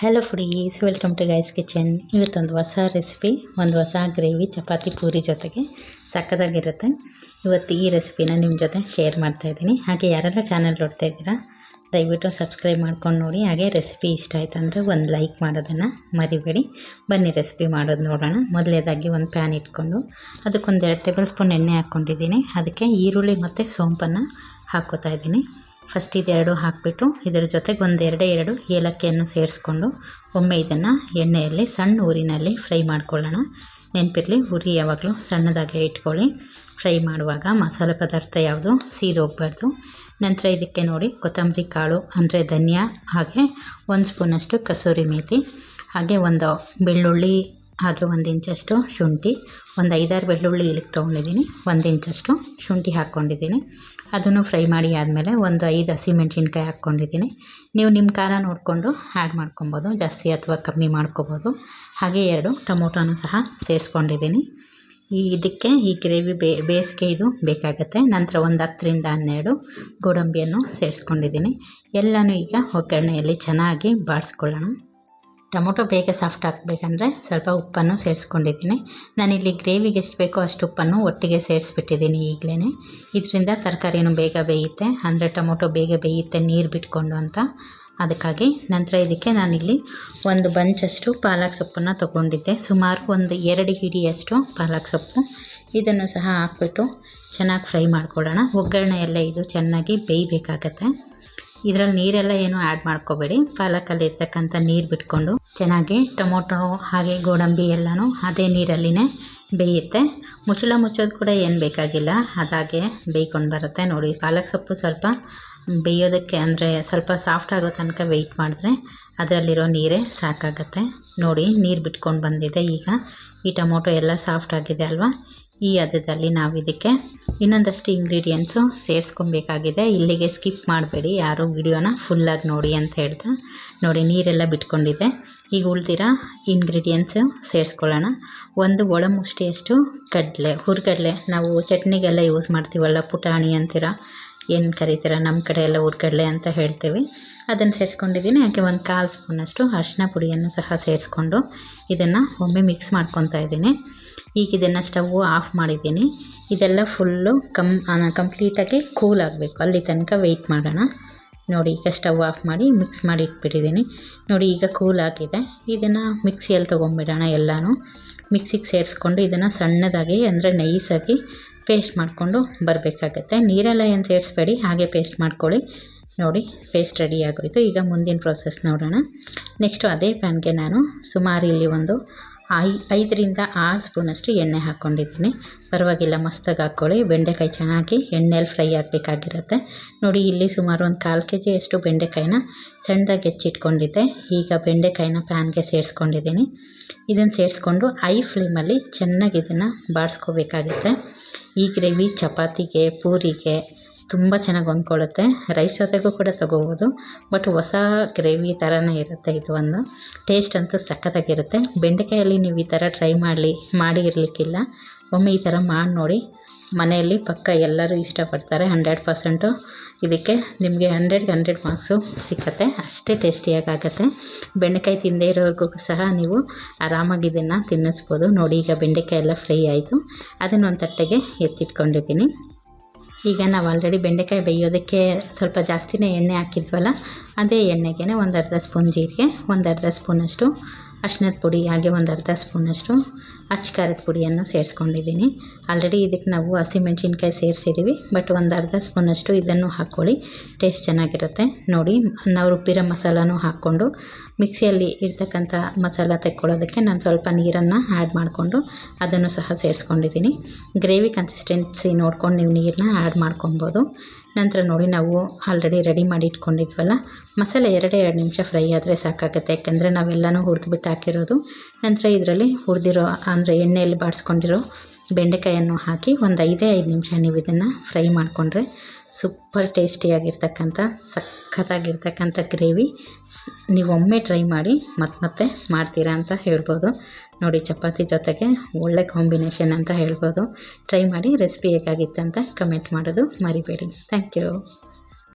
Hello friends welcome to guys kitchen ಇವತ್ತೊಂದು ಹೊಸ recipe ಒಂದು ಹೊಸ ಗ್ರೇವಿ ಚಪಾತಿ ಪೂರಿ ಜೊತೆಗೆ ಸಕ್ಕದಾಗಿರುತ್ತೆ. ಇವತ್ತು ಈ ರೆಸಿಪಿನ ನಿಮ್ಮ ಜೊತೆ ಶೇರ್ ಮಾಡ್ತಾಯಿದ್ದೀನಿ ಹಾಗೆ ಯಾರೆಲ್ಲ ಚಾನಲ್ ನೋಡ್ತಾ ಇದ್ದೀರಾ, ದಯವಿಟ್ಟು ಸಬ್ಸ್ಕ್ರೈಬ್ ಮಾಡ್ಕೊಂಡು ನೋಡಿ. ಹಾಗೆ ರೆಸಿಪಿ ಇಷ್ಟ ಆಯ್ತು ಅಂದರೆ ಒಂದು ಲೈಕ್ ಮಾಡೋದನ್ನು ಮರಿಬೇಡಿ. ಬನ್ನಿ ರೆಸಿಪಿ ಮಾಡೋದು ನೋಡೋಣ. ಮೊದಲೇದಾಗಿ ಒಂದು ಪ್ಯಾನ್ ಇಟ್ಕೊಂಡು ಅದಕ್ಕೊಂದು ಎರಡು ಟೇಬಲ್ ಸ್ಪೂನ್ ಎಣ್ಣೆ ಹಾಕ್ಕೊಂಡಿದ್ದೀನಿ. ಅದಕ್ಕೆ ಈರುಳ್ಳಿ ಮತ್ತು ಸೋಂಪನ್ನು ಹಾಕ್ಕೋತಾ ಇದ್ದೀನಿ. ಫಸ್ಟ್ ಇದೆರಡು ಹಾಕಿಬಿಟ್ಟು ಇದರ ಜೊತೆಗೆ ಒಂದೆರಡೇ ಎರಡೇ ಏಲಕ್ಕಿಯನ್ನು ಸೇರಿಸ್ಕೊಂಡು ಒಮ್ಮೆ ಇದನ್ನು ಎಣ್ಣೆಯಲ್ಲಿ ಸಣ್ಣ ಊರಿನಲ್ಲಿ ಫ್ರೈ ಮಾಡ್ಕೊಳ್ಳೋಣ. ನೆನಪಿರಲಿ, ಉರಿ ಯಾವಾಗಲೂ ಸಣ್ಣದಾಗೆ ಇಟ್ಕೊಳ್ಳಿ. ಫ್ರೈ ಮಾಡುವಾಗ ಮಸಾಲೆ ಪದಾರ್ಥ ಯಾವುದು ಸೀದೋಗಬಾರ್ದು ನಂತರ ಇದಕ್ಕೆ ನೋಡಿ ಕೊತ್ತಂಬರಿ ಕಾಳು, ಅಂದರೆ ಧನಿಯಾ, ಹಾಗೆ ಒಂದು ಸ್ಪೂನಷ್ಟು ಕಸೂರಿ ಮೇಥಿ ಹಾಗೆ ಒಂದು ಬೆಳ್ಳುಳ್ಳಿ ಹಾಗೆ ಒಂದು ಇಂಚಷ್ಟು ಶುಂಠಿ, ಒಂದು ಐದಾರು ಬೆಳ್ಳುಳ್ಳಿ ಇಲ್ಲಿಗೆ ತೊಗೊಂಡಿದ್ದೀನಿ ಒಂದು ಇಂಚಷ್ಟು ಶುಂಠಿ ಹಾಕ್ಕೊಂಡಿದ್ದೀನಿ. ಅದನ್ನು ಫ್ರೈ ಮಾಡಿ ಆದಮೇಲೆ ಒಂದು ಐದು ಹಸಿಮೆಣ್ಸಿನ್ಕಾಯಿ ಹಾಕ್ಕೊಂಡಿದ್ದೀನಿ. ನೀವು ನಿಮ್ಮ ಖಾರ ನೋಡಿಕೊಂಡು ಆ್ಯಡ್ ಮಾಡ್ಕೊಬೋದು, ಜಾಸ್ತಿ ಅಥವಾ ಕಮ್ಮಿ ಮಾಡ್ಕೊಬೋದು. ಹಾಗೆ ಎರಡು ಟೊಮೊಟೊನೂ ಸಹ ಸೇರಿಸ್ಕೊಂಡಿದ್ದೀನಿ. ಈ ಇದಕ್ಕೆ ಈ ಗ್ರೇವಿ ಬೇಸಿಗೆ ಇದು ಬೇಕಾಗುತ್ತೆ. ನಂತರ ಒಂದು ಹತ್ತರಿಂದ ಹನ್ನೆರಡು ಗೋಡಂಬಿಯನ್ನು ಸೇರಿಸ್ಕೊಂಡಿದ್ದೀನಿ. ಎಲ್ಲನೂ ಈಗ ಒಗ್ಗರಣೆಯಲ್ಲಿ ಚೆನ್ನಾಗಿ ಬಾಡಿಸ್ಕೊಳ್ಳೋಣ ಟೊಮೊಟೊ ಬೇಗ ಸಾಫ್ಟ್ ಆಗಬೇಕಂದ್ರೆ ಸ್ವಲ್ಪ ಉಪ್ಪನ್ನು ಸೇರಿಸ್ಕೊಂಡಿದ್ದೀನಿ. ನಾನಿಲ್ಲಿ ಗ್ರೇವಿಗೆ ಎಷ್ಟು ಬೇಕೋ ಅಷ್ಟು ಉಪ್ಪನ್ನು ಒಟ್ಟಿಗೆ ಸೇರಿಸ್ಬಿಟ್ಟಿದ್ದೀನಿ ಈಗಲೇ ಇದರಿಂದ ತರಕಾರಿನೂ ಬೇಗ ಬೇಯುತ್ತೆ. ಅಂದರೆ ಟೊಮೊಟೊ ಬೇಗ ಬೇಯುತ್ತೆ ನೀರು ಬಿಟ್ಕೊಂಡು ಅಂತ. ಅದಕ್ಕಾಗಿ ನಂತರ ಇದಕ್ಕೆ ನಾನಿಲ್ಲಿ ಒಂದು ಬಂಚಷ್ಟು ಪಾಲಕ್ ಸೊಪ್ಪನ್ನು ತೊಗೊಂಡಿದ್ದೆ. ಸುಮಾರು ಒಂದು ಎರಡು ಹಿಡಿಯಷ್ಟು ಪಾಲಕ್ ಸೊಪ್ಪು. ಇದನ್ನು ಸಹ ಹಾಕ್ಬಿಟ್ಟು ಚೆನ್ನಾಗಿ ಫ್ರೈ ಮಾಡ್ಕೊಳ್ಳೋಣ. ಒಗ್ಗರಣೆಯಲ್ಲೇ ಇದು ಚೆನ್ನಾಗಿ ಬೇಯಬೇಕಾಗತ್ತೆ. ಇದರಲ್ಲಿ ನೀರೆಲ್ಲ ಏನು ಆ್ಯಡ್ ಮಾಡ್ಕೋಬೇಡಿ. ಪಾಲಕಲ್ಲಿ ಇರ್ತಕ್ಕಂಥ ನೀರು ಬಿಟ್ಕೊಂಡು ಚೆನ್ನಾಗಿ ಟೊಮೊಟೊ ಹಾಗೆ ಗೋಡಂಬಿ ಎಲ್ಲನೂ ಅದೇ ನೀರಲ್ಲಿನೇ ಬೇಯುತ್ತೆ. ಮುಚ್ಚಳ ಮುಚ್ಚೋದು ಕೂಡ ಏನು ಬೇಕಾಗಿಲ್ಲ. ಅದಾಗೆ ಬೇಯ್ಕೊಂಡು ಬರುತ್ತೆ. ನೋಡಿ, ಪಾಲಕ್ ಸೊಪ್ಪು ಸ್ವಲ್ಪ ಬೇಯೋದಕ್ಕೆ ಅಂದರೆ ಸ್ವಲ್ಪ ಸಾಫ್ಟ್ ಆಗೋ ತನಕ ವೆಯ್ಟ್ ಮಾಡಿದ್ರೆ ಅದರಲ್ಲಿರೋ ನೀರೇ ಸಾಕಾಗತ್ತೆ. ನೋಡಿ, ನೀರು ಬಿಟ್ಕೊಂಡು ಬಂದಿದೆ ಈಗ. ಈ ಟೊಮೊಟೊ ಎಲ್ಲ ಸಾಫ್ಟ್ ಆಗಿದೆ ಅಲ್ವಾ? ಈ ಹದದಲ್ಲಿ ನಾವು ಇದಕ್ಕೆ ಇನ್ನೊಂದಷ್ಟು ಇಂಗ್ರೀಡಿಯೆಂಟ್ಸು ಸೇರಿಸ್ಕೊಬೇಕಾಗಿದೆ. ಇಲ್ಲಿಗೆ ಸ್ಕಿಪ್ ಮಾಡಬೇಡಿ. ಯಾರು ವಿಡಿಯೋನ ಫುಲ್ಲಾಗಿ ನೋಡಿ ಅಂತ ಹೇಳ್ತಾ ನೋಡಿ, ನೀರೆಲ್ಲ ಬಿಟ್ಕೊಂಡಿದೆ. ಈಗ ಉಳ್ದಿರೋ ಇಂಗ್ರೀಡಿಯೆಂಟ್ಸು ಸೇರಿಸ್ಕೊಳ್ಳೋಣ. ಒಂದು ಒಳಮುಷ್ಟಿಯಷ್ಟು ಕಡಲೆ. ಹುರ್ಗಡಲೆ. ನಾವು ಚಟ್ನಿಗೆಲ್ಲ ಯೂಸ್ ಮಾಡ್ತೀವಲ್ಲ, ಪುಟಾಣಿ ಅಂತೀರ, ಏನು ಕರೀತೀರ ನಮ್ಮ ಕಡೆ ಎಲ್ಲ ಹುರ್ಗಡಲೆ ಅಂತ ಹೇಳ್ತೀವಿ. ಅದನ್ನು ಸೇರಿಸ್ಕೊಂಡಿದ್ದೀನಿ ಹಾಗೆ ಒಂದು ಕಾಲು ಸ್ಪೂನಷ್ಟು ಅರಿಶಿನ ಪುಡಿಯನ್ನು ಸಹ ಸೇರಿಸ್ಕೊಂಡು ಇದನ್ನು ಒಮ್ಮೆ ಮಿಕ್ಸ್ ಮಾಡ್ಕೊತಾ ಇದ್ದೀನಿ ಈಗ ಇದನ್ನು ಸ್ಟವ್ ಆಫ್ ಮಾಡಿದ್ದೀನಿ. ಇದೆಲ್ಲ ಫುಲ್ಲು ಕಮ್ ಕಂಪ್ಲೀಟಾಗಿ ಕೂಲ್ ಆಗಬೇಕು. ಅಲ್ಲಿ ತನಕ ವೆಯ್ಟ್ ಮಾಡೋಣ. ನೋಡಿ, ಈಗ ಸ್ಟವ್ ಆಫ್ ಮಾಡಿ ಮಿಕ್ಸ್ ಮಾಡಿ ಇಟ್ಬಿಟ್ಟಿದ್ದೀನಿ. ನೋಡಿ, ಈಗ ಕೂಲ್ ಆಗಿದೆ. ಇದನ್ನು ಮಿಕ್ಸಿಯಲ್ಲಿ ತೊಗೊಂಬಿಡೋಣ ಎಲ್ಲನೂ. ಮಿಕ್ಸಿಗೆ ಸೇರಿಸ್ಕೊಂಡು ಇದನ್ನು ಸಣ್ಣದಾಗಿ, ಅಂದರೆ ನೈಸಾಗಿ ಪೇಸ್ಟ್ ಮಾಡಿಕೊಂಡು ಬರಬೇಕಾಗತ್ತೆ. ನೀರೆಲ್ಲ ಏನು ಸೇರಿಸ್ಬೇಡಿ, ಹಾಗೆ ಪೇಸ್ಟ್ ಮಾಡ್ಕೊಳ್ಳಿ. ನೋಡಿ, ಪೇಸ್ಟ್ ರೆಡಿ ಆಗೋಯಿತು. ಈಗ ಮುಂದಿನ ಪ್ರೋಸೆಸ್ ನೋಡೋಣ. ನೆಕ್ಸ್ಟು ಅದೇ ಪ್ಯಾನ್ಗೆ ನಾನು ಸುಮಾರು ಇಲ್ಲಿ ಒಂದು ಐ, ಐದರಿಂದ ಆರು ಸ್ಪೂನಷ್ಟು ಎಣ್ಣೆ ಹಾಕ್ಕೊಂಡಿದ್ದೀನಿ. ಪರವಾಗಿಲ್ಲ, ಮಸ್ತಾಗಿ ಹಾಕ್ಕೊಳ್ಳಿ. ಬೆಂಡೆಕಾಯಿ ಚೆನ್ನಾಗಿ ಎಣ್ಣೆಯಲ್ಲಿ ಫ್ರೈ ಆಗಬೇಕಾಗಿರುತ್ತೆ. ನೋಡಿ, ಇಲ್ಲಿ ಸುಮಾರು ಒಂದು ಕಾಲು ಕೆ ಜಿಯಷ್ಟು ಬೆಂಡೆಕಾಯಿನ ಸಣ್ಣದಾಗಿ ಹೆಚ್ಚಿಟ್ಕೊಂಡಿದ್ದೆ. ಈಗ ಬೆಂಡೆಕಾಯಿನ ಪ್ಯಾನ್ಗೆ ಸೇರಿಸ್ಕೊಂಡಿದ್ದೀನಿ. ಇದನ್ನು ಸೇರಿಸ್ಕೊಂಡು ಐ ಫ್ಲೇಮಲ್ಲಿ ಚೆನ್ನಾಗಿ ಇದನ್ನು ಬಾಡಿಸ್ಕೋಬೇಕಾಗುತ್ತೆ ಈ ಗ್ರೇವಿ ಚಪಾತಿಗೆ, ಪೂರಿಗೆ ತುಂಬ ಚೆನ್ನಾಗಿ ಹೊಂದ್ಕೊಳ್ಳುತ್ತೆ. ರೈಸ್ ಜೊತೆಗೂ ಕೂಡ ತಗೋಬೋದು. ಬಟ್ ಹೊಸ ಗ್ರೇವಿ ಥರನೇ ಇರುತ್ತೆ ಇದು ಒಂದು. ಟೇಸ್ಟ್ ಅಂತೂ ಸಖತ್ತಾಗಿರುತ್ತೆ. ಬೆಂಡೆಕಾಯಲ್ಲಿ ನೀವು ಈ ಥರ ಟ್ರೈ ಮಾಡಲಿ ಮಾಡಿ ಇರಲಿಕ್ಕಿಲ್ಲ ಒಮ್ಮೆ ಈ ಥರ ಮಾಡಿ ನೋಡಿ. ಮನೆಯಲ್ಲಿ ಪಕ್ಕ ಎಲ್ಲರೂ ಇಷ್ಟಪಡ್ತಾರೆ. ಹಂಡ್ರೆಡ್ ಪರ್ಸೆಂಟು ಇದಕ್ಕೆ ನಿಮಗೆ ಹಂಡ್ರೆಡ್ಗೆ ಹಂಡ್ರೆಡ್ ಮಾರ್ಕ್ಸು ಸಿಕ್ಕತ್ತೆ. ಅಷ್ಟೇ ಟೇಸ್ಟಿಯಾಗುತ್ತೆ ಬೆಂಡೆಕಾಯಿ ತಿಂದೇ ಇರೋರ್ಗೂ ಸಹ ನೀವು ಆರಾಮಾಗಿ ಇದನ್ನು ತಿನ್ನಿಸ್ಬೋದು. ನೋಡಿ, ಈಗ ಬೆಂಡೆಕಾಯಿ ಎಲ್ಲ ಫ್ರೈ ಆಯಿತು. ಅದನ್ನು ಒಂದು ತಟ್ಟೆಗೆ ಎತ್ತಿಟ್ಕೊಂಡಿದ್ದೀನಿ. ಈಗ ನಾವು ಆಲ್ರೆಡಿ ಬೆಂಡೆಕಾಯಿ ಬೇಯೋದಕ್ಕೆ ಸ್ವಲ್ಪ ಜಾಸ್ತಿನೇ ಎಣ್ಣೆ ಹಾಕಿದ್ವಲ್ಲ, ಅದೇ ಎಣ್ಣೆಗೇ ಒಂದು ಅರ್ಧ ಸ್ಪೂನ್ ಜೀರಿಗೆ ಒಂದು ಅರ್ಧ ಸ್ಪೂನಷ್ಟು ಅರ್ಶಿನದ ಪುಡಿ, ಹಾಗೆ ಒಂದು ಅರ್ಧ ಸ್ಪೂನಷ್ಟು ಅಚ್ಚ ಖಾರದ ಪುಡಿಯನ್ನು ಸೇರಿಸ್ಕೊಂಡಿದ್ದೀನಿ. ಆಲ್ರೆಡಿ ಇದಕ್ಕೆ ನಾವು ಹಸಿಮೆಣ್ಸಿನ್ಕಾಯಿ ಸೇರಿಸಿದ್ದೀವಿ ಬಟ್ ಒಂದು ಅರ್ಧ ಸ್ಪೂನಷ್ಟು ಇದನ್ನು ಹಾಕ್ಕೊಳ್ಳಿ. ಟೇಸ್ಟ್ ಚೆನ್ನಾಗಿರುತ್ತೆ. ನೋಡಿ, ನಾವು ರುಬ್ಬಿರೋ ಮಸಾಲನೂ ಹಾಕ್ಕೊಂಡು ಮಿಕ್ಸಿಯಲ್ಲಿ ಇರ್ತಕ್ಕಂಥ ಮಸಾಲ ತೆಕ್ಕೊಳ್ಳೋದಕ್ಕೆ ನಾನು ಸ್ವಲ್ಪ ನೀರನ್ನು ಆ್ಯಡ್ ಮಾಡಿಕೊಂಡು ಅದನ್ನು ಸಹ ಸೇರಿಸ್ಕೊಂಡಿದ್ದೀನಿ. ಗ್ರೇವಿ ಕನ್ಸಿಸ್ಟೆನ್ಸಿ ನೋಡ್ಕೊಂಡು ನೀವು ನೀರನ್ನ ಆ್ಯಡ್ ಮಾಡ್ಕೊಬೋದು. ನಂತರ ನೋಡಿ ನಾವು ಆಲ್ರೆಡಿ ರೆಡಿ ಮಾಡಿ ಇಟ್ಕೊಂಡಿದ್ವಲ್ಲ? ಮಸಾಲೆ ಎರಡೇ ಎರಡು ನಿಮಿಷ ಫ್ರೈ ಆದರೆ ಸಾಕಾಗುತ್ತೆ. ಯಾಕೆಂದರೆ ನಾವೆಲ್ಲನೂ ಹುರಿದ್ಬಿಟ್ಟು ಹಾಕಿರೋದು. ನಂತರ ಇದರಲ್ಲಿ ಹುರಿದಿರೋ, ಅಂದರೆ ಎಣ್ಣೆಯಲ್ಲಿ ಬಾಡಿಸ್ಕೊಂಡಿರೋ ಬೆಂಡೆಕಾಯನ್ನು ಹಾಕಿ ಒಂದು ಐದೇ ಐದು ನಿಮಿಷ ನೀವು ಇದನ್ನು ಫ್ರೈ ಮಾಡಿಕೊಂಡ್ರೆ ಸೂಪರ್ ಟೇಸ್ಟಿಯಾಗಿರ್ತಕ್ಕಂಥ, ಸಖತ್ತಾಗಿರ್ತಕ್ಕಂಥ ಗ್ರೇವಿ. ನೀವು ಒಮ್ಮೆ ಟ್ರೈ ಮಾಡಿ ಮತ್ತೆ ಮತ್ತೆ ಮಾಡ್ತೀರಾ ಅಂತ ಹೇಳ್ಬೋದು. ನೋಡಿ, ಚಪಾತಿ ಜೊತೆಗೆ ಒಳ್ಳೆ ಕಾಂಬಿನೇಷನ್ ಅಂತ ಹೇಳ್ಬೋದು. ಟ್ರೈ ಮಾಡಿ, ರೆಸಿಪಿ ಹೇಗಾಗಿತ್ತು ಅಂತ ಕಮೆಂಟ್ ಮಾಡೋದು ಮರಿಬೇಡಿ. Thank you.